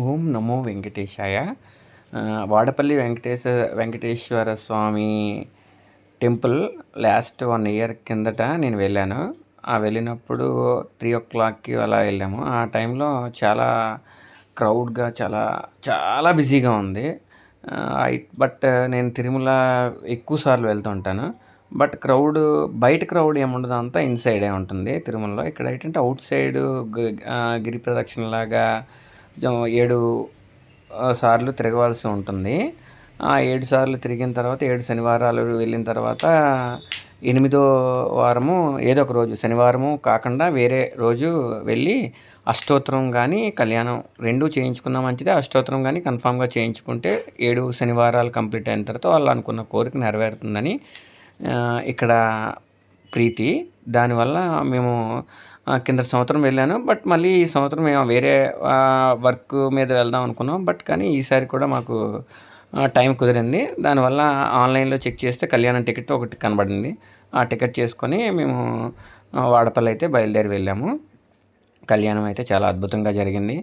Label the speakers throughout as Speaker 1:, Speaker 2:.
Speaker 1: ఓం నమో వెంకటేశాయ. Vadapalli Venkatesha Venkateswara Swamy temple last one year కిందట నేను వెళ్ళాను. ఆ వెళ్ళినప్పుడు త్రీ ఓ క్లాక్కి అలా వెళ్ళాము. ఆ టైంలో చాలా క్రౌడ్గా చాలా చాలా బిజీగా ఉంది. బట్ నేను తిరుమల ఎక్కువ సార్లు వెళ్తూ ఉంటాను. బట్ క్రౌడ్ బయట క్రౌడ్ ఏముండదు అంతా ఇన్సైడే ఉంటుంది తిరుమలలో. ఇక్కడ ఏంటంటే అవుట్ సైడ్ గిరి ప్రదక్షిణలాగా లాగా ఏడు సార్లు తిరగవలసి ఉంటుంది. ఆ ఏడు సార్లు తిరిగిన తర్వాత ఏడు శనివారాలు వెళ్ళిన తర్వాత ఎనిమిదో వారము ఏదో ఒక రోజు శనివారము కాకుండా వేరే రోజు వెళ్ళి అష్టోత్తరం కానీ కళ్యాణం రెండు చేయించుకున్న మంచిదే అష్టోత్తరం కానీ కన్ఫామ్గా చేయించుకుంటే ఏడు శనివారాలు కంప్లీట్ అయిన తర్వాత వాళ్ళు అనుకున్న కోరిక నెరవేరుతుందని ఇక్కడ ప్రీతి. దానివల్ల మేము కింద సంవత్సరం వెళ్ళాను. బట్ మళ్ళీ ఈ సంవత్సరం మేము వేరే వర్క్ మీద వెళ్దాం అనుకున్నాం. బట్ కానీ ఈసారి కూడా మాకు టైం కుదిరింది. దానివల్ల ఆన్లైన్లో చెక్ చేస్తే కళ్యాణం టికెట్ ఒకటి కనబడింది. ఆ టికెట్ చేసుకొని మేము వాడపల్లి అయితే బయలుదేరి వెళ్ళాము. కళ్యాణం అయితే చాలా అద్భుతంగా జరిగింది.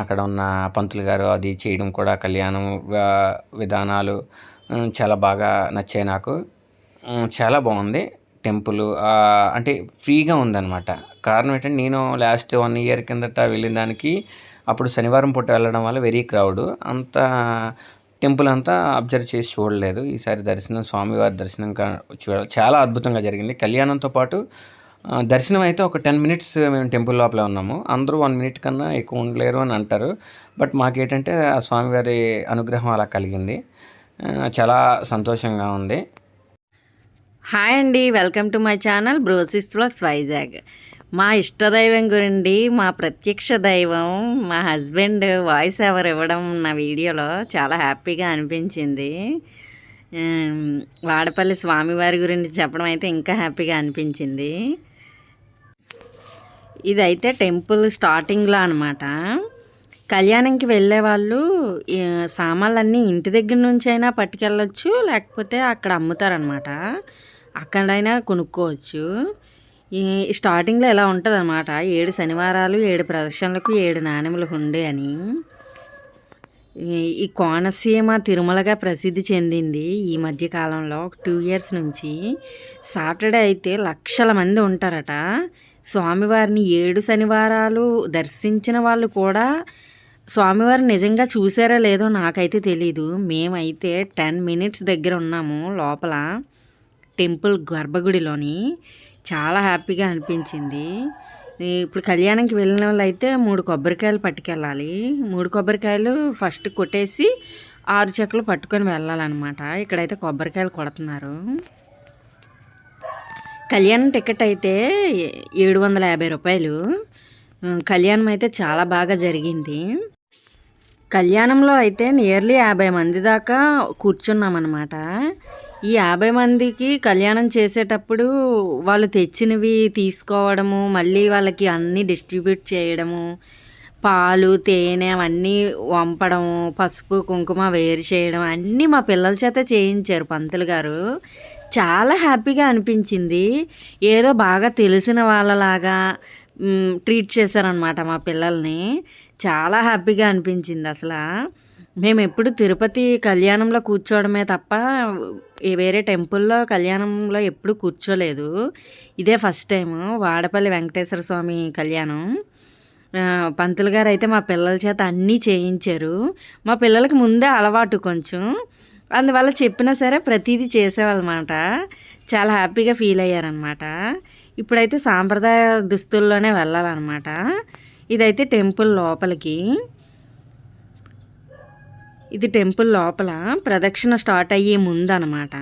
Speaker 1: అక్కడ ఉన్న పంతులు గారు అది చేయడం కూడా కళ్యాణం విధానాలు చాలా బాగా నచ్చాయి నాకు. చాలా బాగుంది. టెంపుల్ అంటే ఫ్రీగా ఉందన్నమాట. కారణం ఏంటంటే నేను లాస్ట్ వన్ ఇయర్ కిందట వెళ్ళిన దానికి అప్పుడు శనివారం పూట వెళ్ళడం వల్ల వెరీ క్రౌడ్. అంత టెంపుల్ అంతా అబ్జర్వ్ చేసి చూడలేదు. ఈసారి దర్శనం స్వామివారి దర్శనం కా- చూడ చాలా అద్భుతంగా జరిగింది. కళ్యాణంతో పాటు దర్శనం అయితే ఒక టెన్ మినిట్స్ మేము టెంపుల్ లోపలే ఉన్నాము. అందరూ వన్ మినిట్ కన్నా ఎక్కువ ఉండలేరు అని అంటారు. బట్ మాకేంటంటే ఆ స్వామివారి అనుగ్రహం అలా కలిగింది. చాలా సంతోషంగా ఉంది.
Speaker 2: హాయ్ అండి welcome to my channel brosis vlogs Vizag. మా ఇష్టదైవం గురండి మా ప్రత్యక్ష దైవం మా హస్బెండ్ వాయిస్ ఎవర్ ఇవ్వడం నా వీడియోలో చాలా హ్యాపీగా అనిపించింది. వాడపల్లి స్వామివారి గురించి చెప్పడం అయితే ఇంకా హ్యాపీగా అనిపించింది. ఇదైతే టెంపుల్ స్టార్టింగ్లో అనమాట కళ్యాణంకి వెళ్ళే వాళ్ళు సామాన్లన్నీ ఇంటి దగ్గర నుంచి అయినా పట్టుకెళ్ళొచ్చు లేకపోతే అక్కడ అమ్ముతారనమాట అక్కడైనా కొనుక్కోవచ్చు. ఈ స్టార్టింగ్లో ఎలా ఉంటుంది అనమాట ఏడు శనివారాలు ఏడు ప్రదర్శనలకు ఏడు నాణ్యములు ఉండే అని. ఈ- కోనసీమ తిరుమలగా ప్రసిద్ధి చెందింది ఈ మధ్య కాలంలో ఒక టూ ఇయర్స్ నుంచి. సాటర్డే అయితే లక్షల మంది ఉంటారట. స్వామివారిని ఏడు శనివారాలు దర్శించిన వాళ్ళు కూడా స్వామివారిని నిజంగా చూసారో లేదో నాకైతే తెలీదు. మేమైతే టెన్ మినిట్స్ దగ్గర ఉన్నాము లోపల. టెంపుల్ గర్భగుడిలోని చాలా హ్యాపీగా అనిపించింది. ఇప్పుడు కళ్యాణంకి వెళ్ళిన వాళ్ళు అయితే మూడు కొబ్బరికాయలు పట్టుకెళ్ళాలి. మూడు కొబ్బరికాయలు ఫస్ట్ కొట్టేసి ఆరు చెక్కలు పట్టుకొని వెళ్ళాలన్నమాట. ఇక్కడైతే కొబ్బరికాయలు కొడుతున్నారు. కళ్యాణం టికెట్ అయితే ఏడు వందల యాభై రూపాయలు. కళ్యాణం అయితే చాలా బాగా జరిగింది. కళ్యాణంలో అయితే నియర్లీ యాభై మంది దాకా కూర్చున్నామన్నమాట. ఈ యాభై మందికి కళ్యాణం చేసేటప్పుడు వాళ్ళు తెచ్చినవి తీసుకోవడము మళ్ళీ వాళ్ళకి అన్నీ డిస్ట్రిబ్యూట్ చేయడము పాలు తేనె అవన్నీ వంపడము పసుపు కుంకుమ వేరు చేయడం అన్నీ మా పిల్లల చేత చేయించారు పంతులు గారు. చాలా హ్యాపీగా అనిపించింది. ఏదో బాగా తెలిసిన వాళ్ళలాగా ట్రీట్ చేశారనమాట మా పిల్లల్ని. చాలా హ్యాపీగా అనిపించింది అసలు. మేము ఎప్పుడు తిరుపతి కళ్యాణంలో కూర్చోవడమే తప్ప వేరే టెంపుల్లో కళ్యాణంలో ఎప్పుడు కూర్చోలేదు. ఇదే ఫస్ట్ టైం వాడపల్లి వెంకటేశ్వర స్వామి కళ్యాణం. పంతులు గారు అయితే మా పిల్లల చేత అన్నీ చేయించారు. మా పిల్లలకి ముందే అలవాటు కొంచెం. అందువల్ల చెప్పినా సరే ప్రతిదీ చేసేవాళ్ళమాట. చాలా హ్యాపీగా ఫీల్ అయ్యారనమాట ఇప్పుడైతే సాంప్రదాయ దుస్తుల్లోనే వెళ్ళాలన్నమాట. ఇదైతే టెంపుల్ లోపలికి. ఇది టెంపుల్ లోపల ప్రదక్షిణ స్టార్ట్ అయ్యే ముందు అనమాట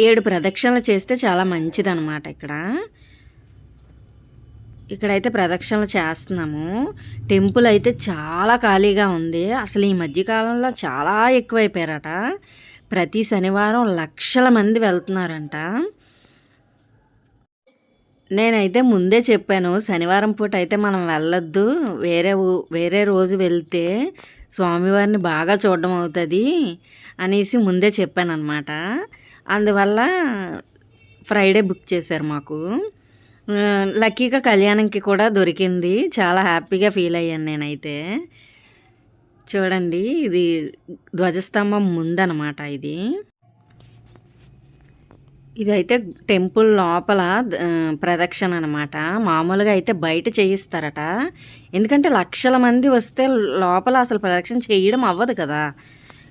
Speaker 2: ఏడు ప్రదక్షిణలు చేస్తే చాలా మంచిదనమాట ఇక్కడ. ఇక్కడైతే ప్రదక్షిణలు చేస్తున్నాము. టెంపుల్ అయితే చాలా ఖాళీగా ఉంది. అసలు ఈ మధ్యకాలంలో చాలా ఎక్కువైపోయారట. ప్రతి శనివారం లక్షల మంది వెళ్తున్నారంట. నేనైతే ముందే చెప్పాను శనివారం పూట అయితే మనం వెళ్ళొద్దు. వేరే వేరే రోజు వెళ్తే స్వామివారిని బాగా చూడడం అవుతుంది అనేసి ముందే చెప్పాను అనమాట అందువల్ల ఫ్రైడే బుక్ చేశారు మాకు. లక్కీగా కళ్యాణంకి కూడా దొరికింది. చాలా హ్యాపీగా ఫీల్ అయ్యాను నేనైతే. చూడండి ఇది ధ్వజస్తంభం ముందనమాట ఇది. ఇదైతే టెంపుల్ లోపల ప్రదక్షిణ అనమాట మామూలుగా అయితే బయట చేయిస్తారట. ఎందుకంటే లక్షల మంది వస్తే లోపల అసలు ప్రదక్షిణ చేయడం అవ్వదు కదా.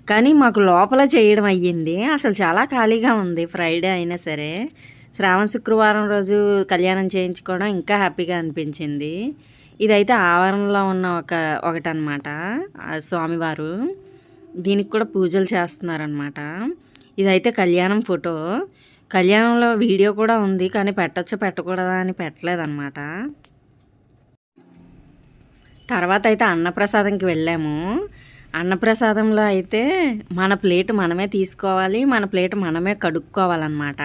Speaker 2: కానీ మాకు లోపల చేయడం అయ్యింది. అసలు చాలా ఖాళీగా ఉంది. ఫ్రైడే అయినా సరే. శ్రావణ శుక్రవారం రోజు కళ్యాణం చేయించుకోవడం ఇంకా హ్యాపీగా అనిపించింది. ఇదైతే ఆవరణలో ఉన్న ఒక ఒకటనమాట స్వామివారు దీనికి కూడా పూజలు చేస్తున్నారనమాట ఇదైతే కళ్యాణం ఫోటో. కళ్యాణంలో వీడియో కూడా ఉంది కానీ పెట్టచ్చు పెట్టకూడదా అని పెట్టలేదన్నమాట. తర్వాత అయితే అన్నప్రసాదంకి వెళ్ళాము. అన్నప్రసాదంలో అయితే మన ప్లేట్ మనమే తీసుకోవాలి మన ప్లేట్ మనమే కడుక్కోవాలన్నమాట.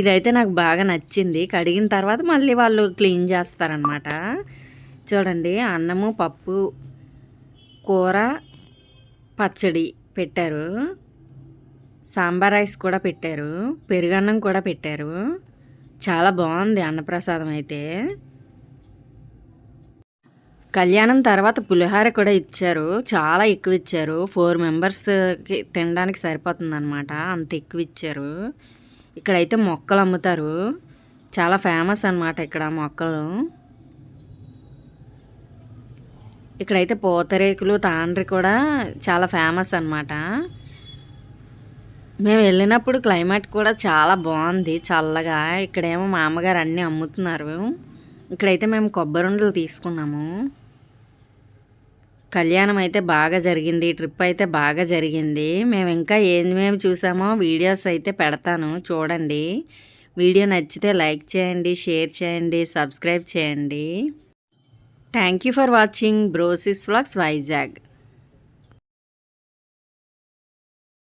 Speaker 2: ఇదైతే నాకు బాగా నచ్చింది. కడిగిన తర్వాత మళ్ళీ వాళ్ళు క్లీన్ చేస్తారనమాట చూడండి అన్నము పప్పు కూర పచ్చడి పెట్టారు. సాంబార్ రైస్ కూడా పెట్టారు పెరుగన్నం కూడా పెట్టారు. చాలా బాగుంది అన్నప్రసాదం అయితే. కళ్యాణం తర్వాత పులిహోర కూడా ఇచ్చారు చాలా ఎక్కువ ఇచ్చారు. ఫోర్ మెంబర్స్కి తినడానికి సరిపోతుంది అనమాట అంత ఎక్కువ ఇచ్చారు. ఇక్కడైతే మొక్కలు అమ్ముతారు చాలా ఫేమస్ అన్నమాట ఇక్కడ మొక్కలు. ఇక్కడైతే పూతరేకులు తాండ్రి కూడా చాలా ఫేమస్ అన్నమాట. మేము వెళ్ళినప్పుడు క్లైమేట్ కూడా చాలా బాగుంది చల్లగా. ఇక్కడేమో మా అమ్మగారు అన్నీ అమ్ముతున్నారు. ఇక్కడైతే మేము కొబ్బరుండలు తీసుకున్నాము. కళ్యాణం అయితే బాగా జరిగింది ట్రిప్ అయితే బాగా జరిగింది. మేము ఇంకా ఏమేమి చూసామో వీడియోస్ అయితే పెడతాను చూడండి. వీడియో నచ్చితే లైక్ చేయండి షేర్ చేయండి సబ్స్క్రైబ్ చేయండి. Thank you for watching brosis vlogs Vizag.